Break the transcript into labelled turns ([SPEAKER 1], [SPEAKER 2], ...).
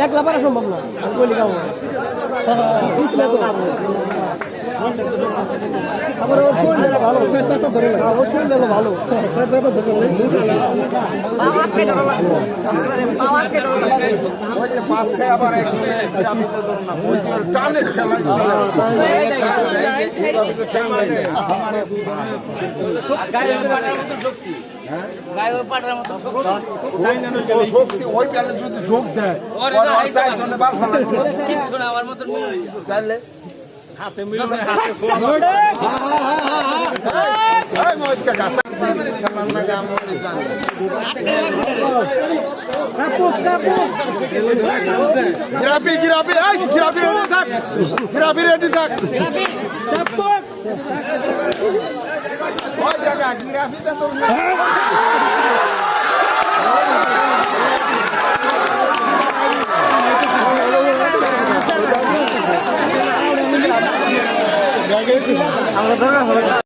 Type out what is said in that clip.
[SPEAKER 1] একলা পারা সম্ভব না কাউ আমার ওর শরীরটা ভালো ব্যথা ধরে না ওর শরীরটা ভালো ব্যথা ধরে
[SPEAKER 2] ওই যে পাঁচ খেয়ে আবার একজনে আমি তো ধরুন না ওই যে খেলা শক্তি। ওই বেলে যদি যোগ দেয় ওর আর চারজনে বার ফেলা করল। তাহলে এই মহিতকে গাছা খেলার লাগে আমার জানি গিরাপি গিরাপি এই গিরাপি রেডি থাক গিরাপি রেডি থাক ওই জায়গা গিরাপিটা তোর
[SPEAKER 1] আমরা ধরে